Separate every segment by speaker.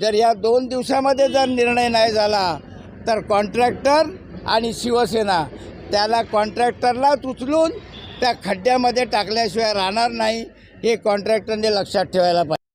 Speaker 1: जर या दोन दिवसामध्ये जर निर्णय नाही झाला तर कॉन्ट्रॅक्टर आणि शिवसेना त्याला कॉन्ट्रॅक्टरलाच उचलून त्या खड्ड्यामध्ये टाकल्याशिवाय राहणार नाही हे कॉन्ट्रॅक्टरने लक्षात ठेवायला पाहिजे.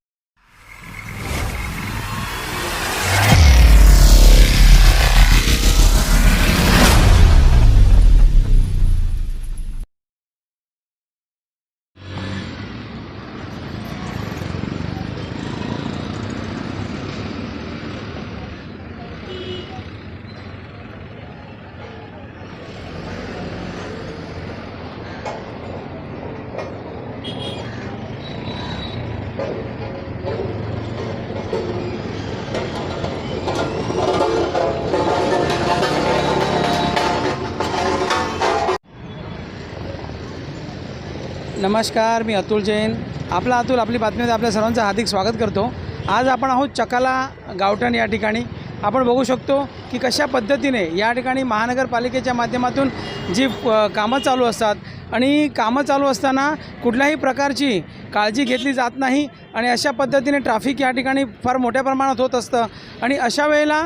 Speaker 2: नमस्कार मी अतुल जैन. आपला अतुल आपली बातमीमध्ये आपल्या सर्वांचं हार्दिक स्वागत करतो. आज आपण आहोत चकाला गावठण या ठिकाणी. आपण बघू शकतो की कशा पद्धतीने या ठिकाणी महानगरपालिकेच्या माध्यमातून जी कामं चालू असतात. आणि कामं चालू असताना कुठल्याही प्रकारची काळजी घेतली जात नाही आणि अशा पद्धतीने ट्रॅफिक या ठिकाणी फार मोठ्या प्रमाणात होत असतं. आणि अशा वेळेला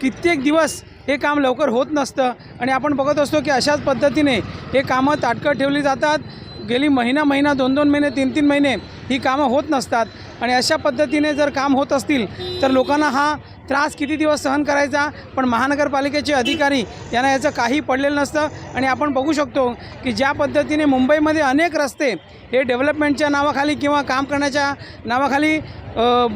Speaker 2: कित्येक दिवस हे काम लवकर होत नसतं. आणि आपण बघत असतो की अशाच पद्धतीने हे कामं ताटकळ ठेवली जातात. गेली महिना महिना दोन दोन महिने तीन तीन महिने ही कामं होत नसतात. आणि अशा पद्धतीने जर काम होत असतील तर लोकांना हा त्रास किती दिवस सहन करायचा पण महानगरपालिकेचे अधिकारी यांना याचं काही पडलेलं नसतं. आणि आपण बघू शकतो की ज्या पद्धतीने मुंबईमध्ये अनेक रस्ते हे डेव्हलपमेंटच्या नावाखाली किंवा काम करण्याच्या नावाखाली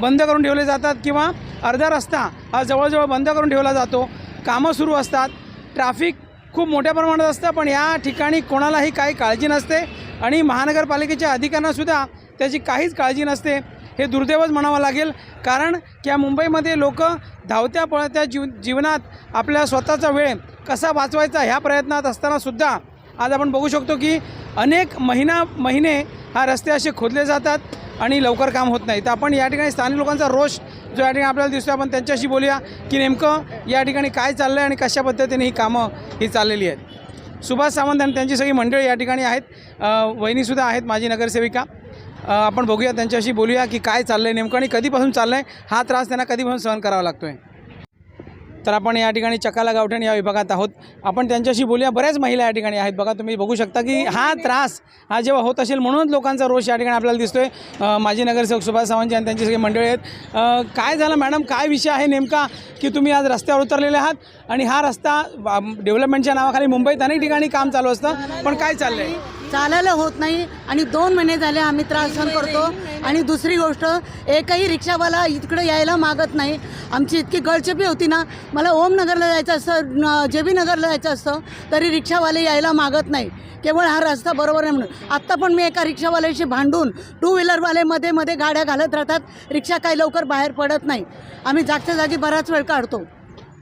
Speaker 2: बंद करून ठेवले जातात किंवा अर्धा रस्ता हा जवळजवळ बंद करून ठेवला जातो. कामं सुरू असतात. ट्रॅफिक खूप मोठ्या प्रमाणात असतं पण या ठिकाणी कोणालाही काही काळजी नसते. आणि महानगरपालिकेच्या अधिकाऱ्यांनासुद्धा त्याची काहीच काळजी नसते. हे दुर्दैवच म्हणावं लागेल. कारण की मुंबईमध्ये लोक धावत्या पळत्या जीव जीवनात आपल्या स्वतःचा वेळ कसा वाचवायचा ह्या प्रयत्नात असतानासुद्धा आज आपण बघू शकतो की अनेक महिना महिने हा रस्ते असे खोदले जातात आणि लवकर काम होत नाही. तर आपण या ठिकाणी स्थानिक लोकांचा रोष जो या ठिकाणी आपल्याला दिसतो आपण त्यांच्याशी बोलूया की नेमकं या ठिकाणी काय चाललं आहे आणि कशा पद्धतीने ही कामं ही चाललेली आहेत. सुभाष सावंत आणि त्यांची सगळी मंडळी या ठिकाणी आहेत. वहिनीसुद्धा आहेत माजी नगरसेविका. आपण बघूया त्यांच्याशी बोलूया की काय चाललं आहे नेमकं आणि कधीपासून चाललं आहे हा त्रास त्यांना कधीपासून सहन करावा लागतो आहे तर आपण या ठिकाणी चकाला गावठण या विभागात आहोत. आपण त्यांच्याशी बोलूया. बऱ्याच महिला या ठिकाणी आहेत. बघा तुम्ही बघू शकता की हा त्रास हा जेव्हा होत असेल म्हणूनच लोकांचा रोष या ठिकाणी आपल्याला दिसतोय. माजी नगरसेवक सुभाष सावंत आणि त्यांची सगळी मंडळी आहेत. काय झालं मॅडम? काय विषय आहे नेमका की तुम्ही आज रस्त्यावर उतरलेले आहात? आणि हा रस्ता डेव्हलपमेंटच्या नावाखाली मुंबईत अनेक ठिकाणी काम चालू असतं. पण काय चाललं आहे
Speaker 3: चालायला होत नाही आणि दोन महिने झाले आम्ही त्रास सहन करतो. आणि दुसरी गोष्ट एकही रिक्षावाला इकडे यायला मागत नाही. आमची इतकी गळचेपी होती ना मला ओमनगरला जायचं असतं जे बी नगरला जायचं असतं तरी रिक्षावाले यायला मागत नाही. केवळ हा रस्ता बरोबर नाही म्हणून. आत्ता पण मी एका रिक्षावाल्याशी भांडून टू व्हीलरवाले मध्ये मध्ये गाड्या घालत राहतात. रिक्षा काही लवकर बाहेर पडत नाही. आम्ही जागच्या जागी बराच वेळ काढतो.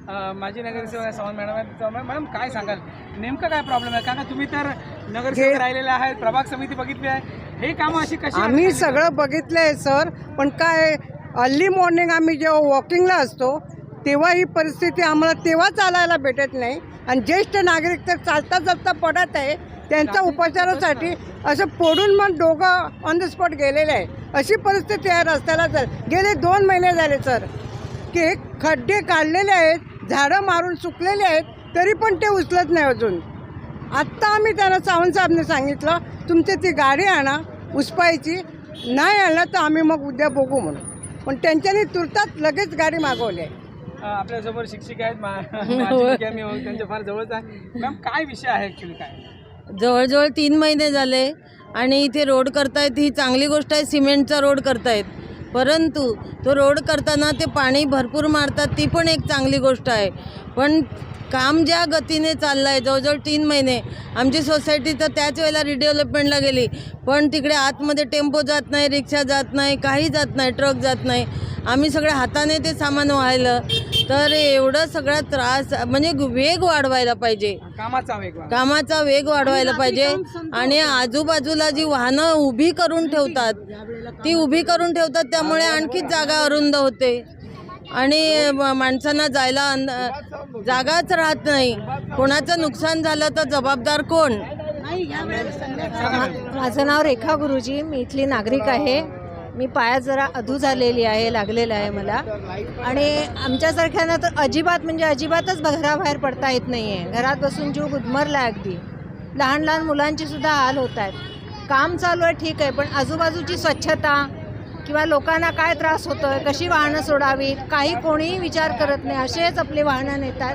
Speaker 2: माजी नगरसेवक सावंत मॅडम आहेत. मॅडम काय सांगाल? नेमकं काय प्रॉब्लेम आहे? कारण तुम्ही तर नगरसेवक राहिलेले आहेत प्रभाग समिती बघितली आहे. हे कामं अशी कशी
Speaker 4: आम्ही सगळं बघितलं आहे सर. पण काय अर्ली मॉर्निंग आम्ही जेव्हा वॉकिंगला असतो तेव्हा ही परिस्थिती आम्हाला तेव्हा चालायला भेटत नाही. आणि ज्येष्ठ नागरिक तर चालता चालता पडत आहे त्यांच्या उपचारासाठी असं पडून मग दोघं ऑन द स्पॉट गेलेले आहे. अशी परिस्थिती आहे रस्त्याला सर गेले दोन महिने झाले सर. की खड्डे काढलेले आहेत झाडं मारून सुकलेले आहेत तरी पण ते उचलत नाही अजून. आत्ता आम्ही त्यांना सावंत साहेबने सांगितलं तुमची ती गाडी आणा उसपायची नाही आणलं तर आम्ही मग उद्या बघू म्हणून. पण त्यांच्यानी तुरतात लगेच गाडी मागवली आहे.
Speaker 2: अ, आपल्यासोबत शिक्षिका आहेत मी त्यांच्या फार जवळच आहे. मॅम काय विषय आहे ॲक्च्युली काय?
Speaker 5: जवळजवळ तीन महिने झाले आणि इथे रोड करतायत ही चांगली गोष्ट आहे सिमेंटचा रोड करतायत. परंतु तो रोड करताना ते पाणी भरपूर मारतात ती पण एक चांगली गोष्ट आहे. पण काम ज्या गतीने चाललं आहे जवळजवळ तीन महिने आमची सोसायटी तर त्याच वेळेला रिडेव्हलपमेंटला गेली. पण तिकडे आतमध्ये टेम्पो जात नाही रिक्षा जात नाही काही जात नाही ट्रक जात नाही. आम्ही सगळ्या हाताने ते सामान व्हायलं तर एवढं सगळा त्रास म्हणजे वेग वाढवायला पाहिजे.
Speaker 2: कामाचा वेग.
Speaker 5: कामाचा वेग वाढवायला पाहिजे. आणि आजूबाजूला जी वाहनं उभी करून ठेवतात ती उभी करून ठेवतात त्यामुळे आणखीच जागा अरुंद होते. आणि म- माणसांना जायला अन- जागाच राहत नाही. कोणाचं नुकसान झालं तर जबाबदार कोण?
Speaker 6: माझं नाव रेखा गुरुजी मी इथली नागरिक आहे. मी पायात जरा अधू झालेली आहे लागलेलं आहे मला. आणि आमच्यासारख्यांना तर अजिबात म्हणजे अजिबातच घराबाहेर पडता येत नाही आहे घरात बसून जीव गुदमरला आहे अगदी. लहान लहान मुलांची सुद्धा हाल होत आहेत. काम चालू आहे ठीक आहे पण आजूबाजूची स्वच्छता किंवा लोकांना काय त्रास होतो आहे कशी वाहनं सोडावीत काही कोणीही विचार करत नाही. असेच आपली वाहनं नेतात.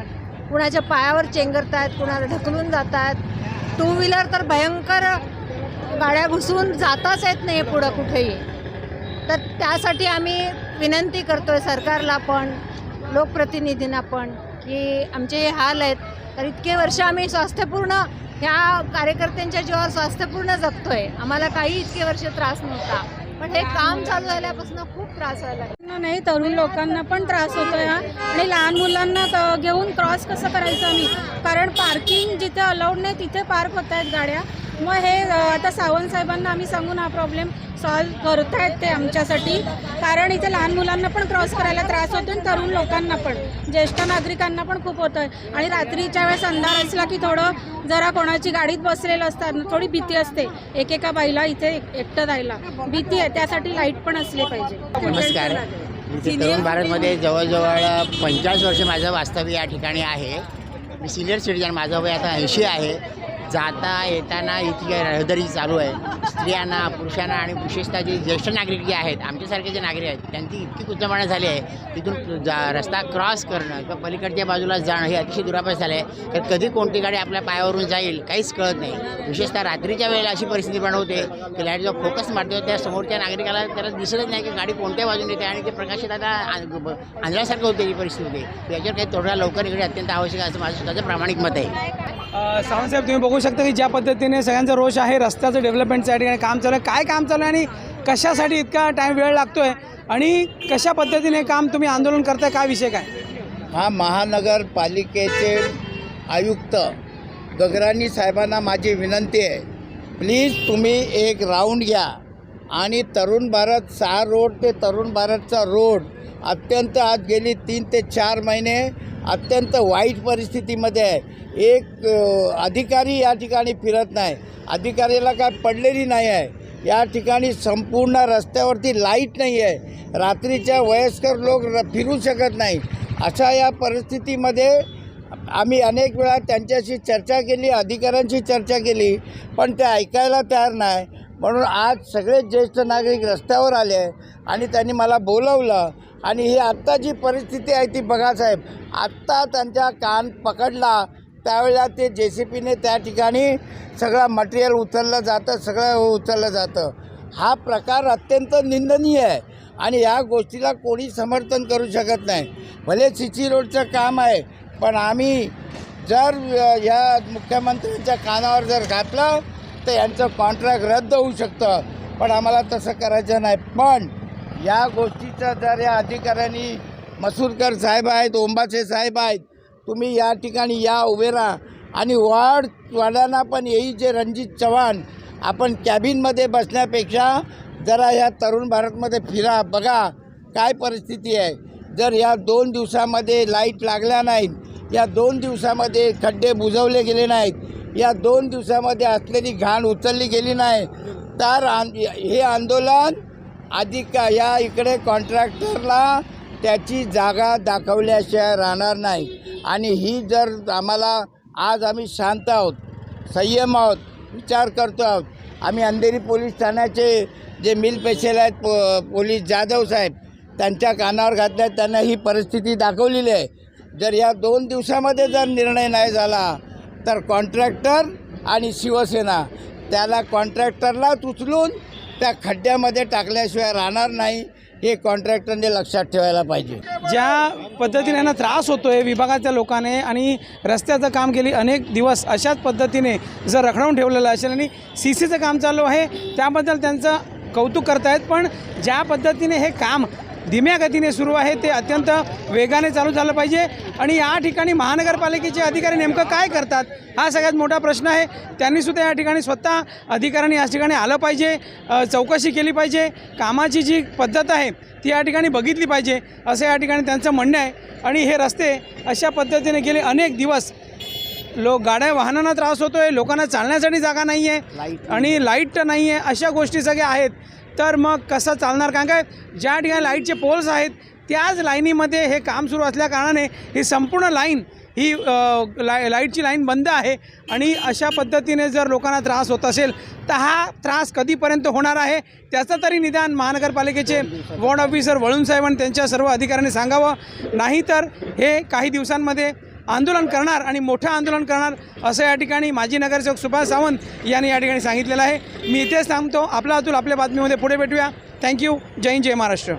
Speaker 6: कुणाच्या पायावर चेंगरतात कुणाला ढकलून जातात टू व्हीलर तर भयंकर गाड्या घुसून जाताच येत नाही पुढं कुठेही. तर त्यासाठी आम्ही विनंती करतो आहे सरकारला पण लोकप्रतिनिधींना पण की आमचे हे हाल आहेत. तर इतके वर्ष आम्ही स्वास्थ्यपूर्ण ह्या कार्यकर्त्यांच्या जीवावर स्वास्थ्यपूर्ण जगतोय. आम्हाला काही इतके वर्ष त्रास नव्हता. पण हे काम चालू झाल्यापासून खूप त्रास व्हायला
Speaker 7: नाही तरुण लोकांना पण त्रास होतोय हा. आणि लहान मुलांना क- घेऊन क्रॉस कसं करायचं आम्ही? कारण पार्किंग जिथे अलाउड नाही तिथे पार्क होत आहेत गाड्या. मग हे आता सावंत साहेबांना आम्ही सांगून हा प्रॉब्लेम सॉल्व्ह करतायत ते आमच्यासाठी. कारण इथे लहान मुलांना पण क्रॉस करायला त्रास होतो आणि तरुण लोकांना पण. ज्येष्ठ नागरिकांना पण खूप होतं आहे आणि रात्रीच्या वेळेस अंधार असला की थोडं जरा कोणाची गाडीत बसलेलं असतात थोडी भीती असते. एकेका बाईला इथे एक- एकटं जायला भीती आहे. त्यासाठी लाइट पण असली पाहिजे.
Speaker 8: नमस्कार. तरुण भारतमध्ये जवळजवळ पंचाळीस वर्ष माझं वास्तव्य या ठिकाणी आहे. मी सिनियर सिटीजन माझं वय आता ऐंशी आहे. जाता येताना इतकी रहदारी चालू आहे. स्त्रियांना पुरुषांना आणि विशेषतः जे ज्येष्ठ नागरिक जे आहेत आमच्यासारखे जे नागरिक आहेत त्यांची इतकी कुचंबणा झाली आहे तिथून जा रस्ता क्रॉस करणं किंवा पलीकडच्या बाजूला जाणं हे अतिशय दुरापास झालं आहे. तर कधी कोणती गाडी आपल्या पायावरून जाईल काहीच कळत नाही. विशेषतः रात्रीच्या वेळेला अशी परिस्थिती बनवते की लाइट जो फोकस मारतो त्या समोरच्या नागरिकाला त्याला दिसतच नाही की गाडी कोणत्या बाजूने येते आणि ते प्रकाशित आता आंधळ्यासारखं होते ही परिस्थिती होते. याच्यावर काही तोडगा लवकर इकडे अत्यंत आवश्यक आहे असं माझं स्वतःचं प्रामाणिक मत आहे.
Speaker 2: अ, सावंतसाहेब तुम्ही बघू शकता की ज्या पद्धतीने सगळ्यांचा रोष आहे रस्त्याचं डेव्हलपमेंटसाठी आणि ठिकाणी काम चालू आहे. काय काम चालू आहे आणि कशासाठी इतका टाईम वेळ लागतो आहे आणि कशा पद्धतीने काम तुम्ही आंदोलन करताय काय विषय काय?
Speaker 1: हा महानगरपालिकेचे आयुक्त गगराणी साहेबांना माझी विनंती आहे. प्लीज तुम्ही एक राऊंड घ्या. आणि तरुण भारत सहा रोड ते तरुण भारतचा रोड अत्यंत आज गेली तीन ते चार महिने अत्यंत वाईट परिस्थितीमध्ये आहे. एक अ, अधिकारी या ठिकाणी फिरत नाही. अधिकाऱ्याला काय पडलेली नाही आहे. या ठिकाणी संपूर्ण रस्त्यावरती लाइट नाही आहे. रात्रीच्या वयस्कर लोक र फिरू शकत नाही. अशा या परिस्थितीमध्ये आम्ही अनेक वेळा त्यांच्याशी चर्चा केली अधिकाऱ्यांशी चर्चा केली पण ते ऐकायला तयार नाही. म्हणून आज सगळे ज्येष्ठ नागरिक रस्त्यावर आले आणि त्यांनी मला बोलवलं आणि ही आत्ता जी परिस्थिती आहे ती बघा साहेब आत्ता त्यांच्या कान पकडला त्यावेळेला ते जे सी पीने त्या ठिकाणी सगळं मटेरियल उचललं जातं सगळं उचललं जातं. हा प्रकार अत्यंत निंदनीय आहे आणि या गोष्टीला कोणी समर्थन करू शकत नाही. भले सी सी रोडचं काम आहे पण आम्ही जर या मुख्यमंत्र्यांच्या कानावर जर घातलं तर यांचं कॉन्ट्रॅक्ट रद्द होऊ शकतं. पण आम्हाला तसं करायचं नाही. पण या गोष्टीचं जर या अधिकाऱ्यांनी मसूरकर साहेब आहेत ओंबाचे साहेब आहेत तुम्ही या ठिकाणी या उभे राहा. आणि वाढ वाड्यांना पण येई जे रणजित चव्हाण आपण कॅबिनमध्ये बसण्यापेक्षा जरा ह्या तरुण भारतमध्ये फिरा बघा काय परिस्थिती आहे. जर या दोन दिवसामध्ये लाइट लागल्या नाहीत या दोन दिवसामध्ये खड्डे बुजवले गेले नाहीत या दोन दिवसामध्ये असलेली घाण उचलली गेली नाही तर आन हे आंदोलन अधिक या इकडे कॉन्ट्रॅक्टरला त्याची जागा दाखवल्याशिवाय राहणार नाही. आणि ही जर आम्हाला आज आम्ही शांत आहोत संयम आहोत विचार करतो आहोत आम्ही अंधेरी पोलीस ठाण्याचे जे मिल पेशल आहेत पो पोलीस जाधव साहेब त्यांच्या कानावर घातल्या त्यांना ही परिस्थिती दाखवलेली आहे. जर या दोन दिवसामध्ये जर निर्णय नाही झाला तर कॉन्ट्रॅक्टर आणि शिवसेना त्याला कॉन्ट्रॅक्टरलाच उचलून त्या खड्ड्यामध्ये टाकल्याशिवाय राहणार नाही. हे कॉन्ट्रॅक्टरने लक्षात ठेवायला पाहिजे.
Speaker 2: ज्या पद्धतीने यांना त्रास होतो आहे विभागाच्या लोकांनी आणि रस्त्याचं काम गेली अनेक दिवस अशाच पद्धतीने जर रखडवून ठेवलेलं असेल आणि सी सीचं काम चालू आहे त्याबद्दल त्यांचं कौतुक करतायत पण ज्या पद्धतीने हे काम धीम्या गतीने सुरू आहे. ते अत्यंत वेगाने चालू झालं पाहिजे. आणि या ठिकाणी महानगरपालिकेचे अधिकारी नेमकं काय करतात हा सगळ्यात मोठा प्रश्न आहे. त्यांनीसुद्धा या ठिकाणी स्वतः अधिकाऱ्यांनी या ठिकाणी आलं पाहिजे. चौकशी केली पाहिजे. कामाची जी पद्धत आहे ती या ठिकाणी बघितली पाहिजे असं या ठिकाणी त्यांचं म्हणणं आहे. आणि हे रस्ते अशा पद्धतीने गेले अनेक दिवस. लोक गाड्या वाहनांना त्रास होतो आहे लोकांना चालण्यासाठी जागा नाही आहे आणि लाइट नाही आहे अशा गोष्टी सगळ्या आहेत. तर मग कसं चालणार? कारण काय ज्या ठिकाणी लाईटचे पोल्स आहेत त्याच लाईनीमध्ये हे काम सुरू असल्याकारणाने ही संपूर्ण लाईन ही ला लाई लाईटची लाईन बंद आहे आणि अशा पद्धतीने जर लोकांना त्रास होत असेल तर हा त्रास कधीपर्यंत होणार आहे? त्याचं तरी निदान महानगरपालिकेचे वॉर्ड ऑफिसर वळून साहेब आणि त्यांच्या सर्व अधिकाऱ्यांनी सांगावं. नाहीतर हे काही दिवसांमध्ये आंदोलन करणार आणि मोठं आंदोलन करणार असं या ठिकाणी माजी नगरसेवक सुभाष सावंत यांनी या ठिकाणी सांगितलेलं आहे. मी इथेच थांबतो. आपला अतुल आपल्या बातमीमध्ये पुढे भेटूया. थँक्यू जय हिंद जय महाराष्ट्र.